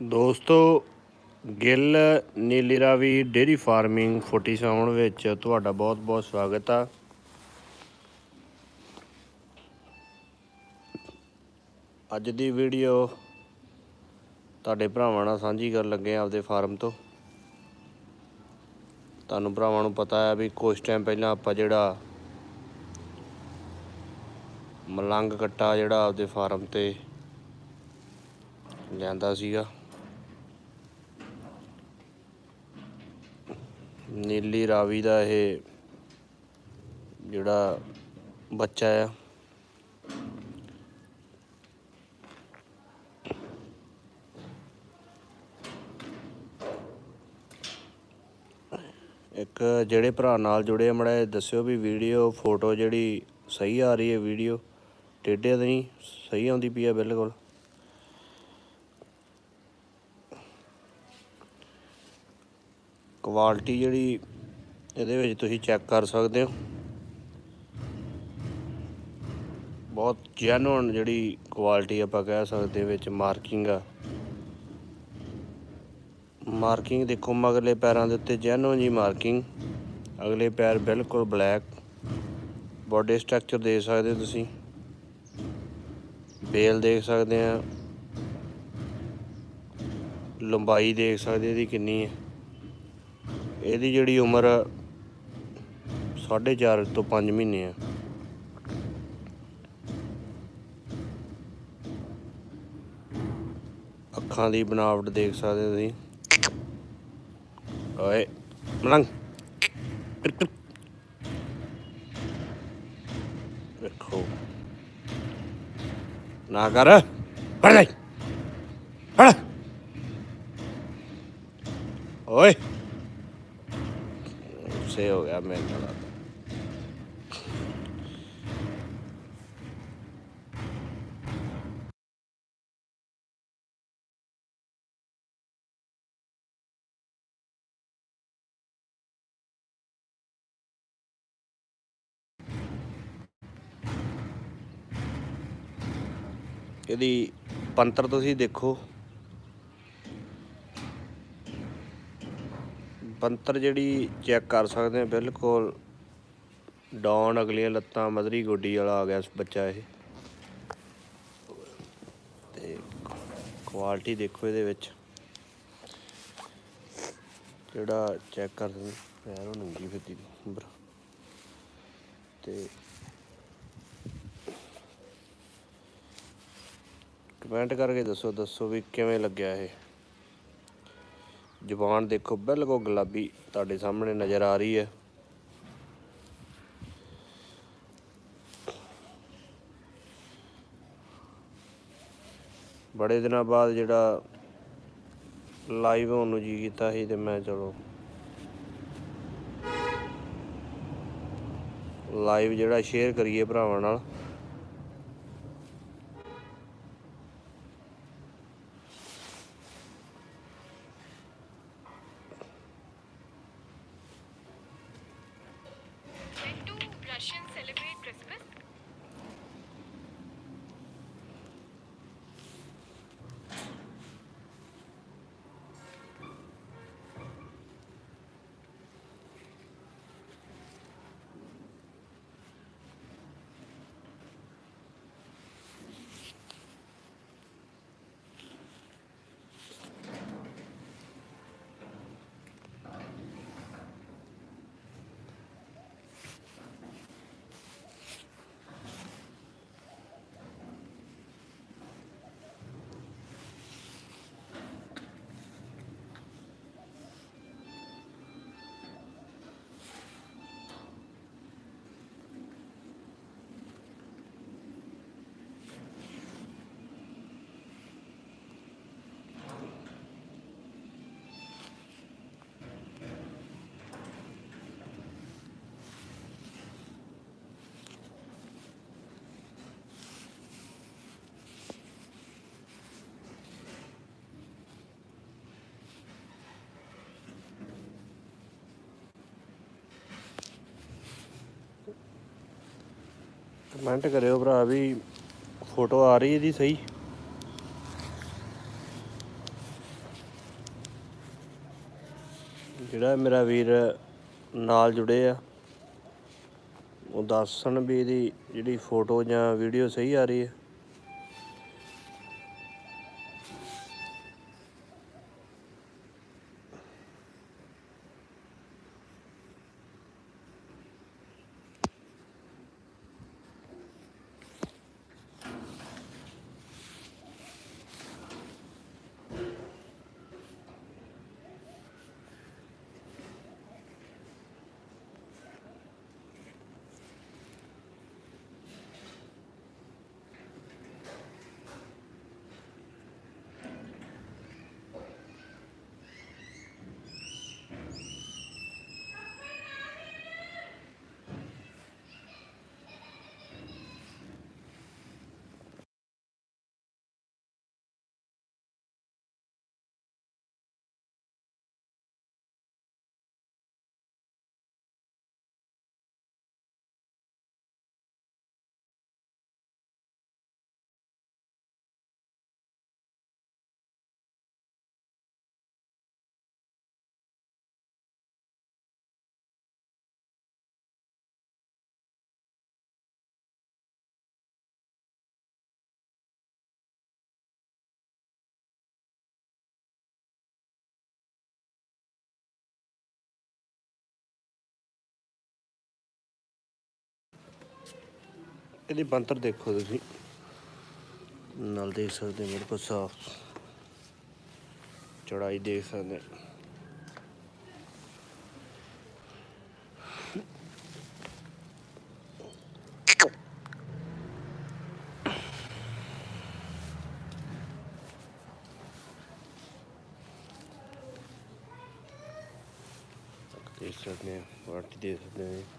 ਦੋਸਤੋ, ਗਿੱਲ ਨੀਲੀ Ravi dairy farming 47 ਵਿੱਚ ਤੁਹਾਡਾ ਬਹੁਤ-ਬਹੁਤ ਸਵਾਗਤ ਆ। ਅੱਜ ਦੀ ਵੀਡੀਓ ਤੁਹਾਡੇ ਭਰਾਵਾਂ ਨਾਲ ਸਾਂਝੀ ਕਰਨ ਲੱਗੇ ਆ ਆਪਦੇ ਫਾਰਮ ਤੋਂ। ਤੁਹਾਨੂੰ ਭਰਾਵਾਂ ਨੂੰ ਪਤਾ ਹੈ ਵੀ ਕੁਝ ਟਾਈਮ ਪਹਿਲਾਂ ਆਪਾਂ ਜਿਹੜਾ ਮਲੰਗ ਕੱਟਾ ਜਿਹੜਾ ਆਪਦੇ ਫਾਰਮ ਤੇ ਲਿਆਂਦਾ ਸੀਗਾ। ਨੀਲੀ ਰਾਵੀ ਦਾ ਇਹ ਜਿਹੜਾ ਬੱਚਾ ਆ। ਇੱਕ ਜਿਹੜੇ ਭਰਾ ਨਾਲ ਜੁੜੇ ਮੜਾ ਦੱਸਿਓ ਵੀ ਵੀਡੀਓ, ਫੋਟੋ ਜਿਹੜੀ ਸਹੀ ਆ ਰਹੀ ਹੈ ਵੀਡੀਓ। ਟੇਢੇ ਤਾਂ ਨਹੀਂ, ਸਹੀ ਆਉਂਦੀ ਪਈ ਆ ਬਿਲਕੁਲ। ਕੁਆਲਿਟੀ ਜਿਹੜੀ ਇਹਦੇ ਵਿੱਚ ਤੁਸੀਂ ਚੈੱਕ ਕਰ ਸਕਦੇ ਹੋ। ਬਹੁਤ ਜੈਨੂਨ ਜਿਹੜੀ ਕੁਆਲਿਟੀ ਆਪਾਂ ਕਹਿ ਸਕਦੇ ਵਿੱਚ ਮਾਰਕਿੰਗ ਆ। ਮਾਰਕਿੰਗ ਦੇਖੋ ਮਗਲੇ ਪੈਰਾਂ ਦੇ ਉੱਤੇ ਜੈਨੂਨ ਜੀ ਮਾਰਕਿੰਗ ਅਗਲੇ ਪੈਰ ਬਿਲਕੁਲ ਬਲੈਕ ਬੋਡੀ ਸਟਰਕਚਰ ਦੇਖ ਸਕਦੇ ਹੋ ਤੁਸੀਂ। ਬੇਲ ਦੇਖ ਸਕਦੇ ਆ ਲੰਬਾਈ ਦੇਖ ਸਕਦੇ ਇਹਦੀ ਕਿੰਨੀ ਹੈ। ਇਹਦੀ ਜਿਹੜੀ ਉਮਰ 4.5 ਤੋਂ 5 ਮਹੀਨੇ ਆ। ਅੱਖਾਂ ਦੀ ਬਣਾਵਟ ਦੇਖ ਸਕਦੇ ਹੋ ਤੁਸੀਂ। ਓਏ, ਮਲੰਗ। ਵੇਖੋ ਨਾ ਕਰ। ਫੜ ਲੈ। ਫੜ। ਓਏ। ਸੇ ਹੋ ਗਿਆ ਮੇਰੇ ਨਾਲ ਇਹਦੀ ਪੰਤਰ ਤੁਸੀਂ ਦੇਖੋ। ਪੰਤਰ ਜਿਹੜੀ ਚੈੱਕ ਕਰ ਸਕਦੇ ਆ, ਬਿਲਕੁਲ ਡਾਉਨ ਅਗਲੀਆਂ ਲੱਤਾਂ, ਮਧਰੀ ਗੋਡੀ ਵਾਲਾ ਆ ਗਿਆ ਬੱਚਾ ਇਹ। ਤੇ ਕੁਆਲਿਟੀ ਦੇਖੋ ਇਹਦੇ ਵਿੱਚ। ਜਿਹੜਾ ਚੈੱਕ ਕਰ ਸਕਦੇ ਪੈਰ ਉਹ ਨੰਗੀ ਫਿਰਦੀ ਉੱਪਰ ਤੇ ਕਮੈਂਟ ਕਰਕੇ ਦੱਸੋ ਦੱਸੋ ਵੀ ਕਿਵੇਂ ਲੱਗਿਆ ਇਹ। ਜ਼ੁਬਾਨ ਦੇਖੋ, ਬਿਲਕੁਲ ਗੁਲਾਬੀ ਤੁਹਾਡੇ ਸਾਹਮਣੇ ਨਜ਼ਰ ਆ ਰਹੀ ਹੈ। ਬੜੇ ਦਿਨਾਂ ਬਾਅਦ ਜਿਹੜਾ ਲਾਈਵ ਹੋਣ ਨੂੰ ਜੀ ਕੀਤਾ ਸੀ ਤੇ ਮੈਂ ਚਲੋ ਲਾਈਵ ਜਿਹੜਾ ਸ਼ੇਅਰ ਕਰੀਏ ਭਰਾਵਾਂ ਨਾਲ। ਕਮੈਂਟ ਕਰਿਓ ਭਰਾ ਵੀ ਫੋਟੋ ਆ ਰਹੀ ਇਹਦੀ ਸਹੀ। ਜਿਹੜਾ ਮੇਰਾ ਵੀਰ ਨਾਲ ਜੁੜੇ ਆ, ਉਹ ਦੱਸਣ ਵੀ ਇਹਦੀ ਜਿਹੜੀ ਫੋਟੋ ਜਾਂ ਵੀਡੀਓ ਸਹੀ ਆ ਰਹੀ ਹੈ। ਇਹਦੀ ਬੰਤਰ ਦੇਖੋ ਤੁਸੀਂ। ਨਾਲ ਦੇਖ ਸਕਦੇ ਹੋ ਬਿਲਕੁਲ ਸਾਫ਼ ਚੜਾਈ ਦੇਖ ਸਕਦੇ ਦੇਖ ਸਕਦੇ ਹੋ, ਵਾਟੀ ਦੇਖ ਸਕਦੇ ਹੋ।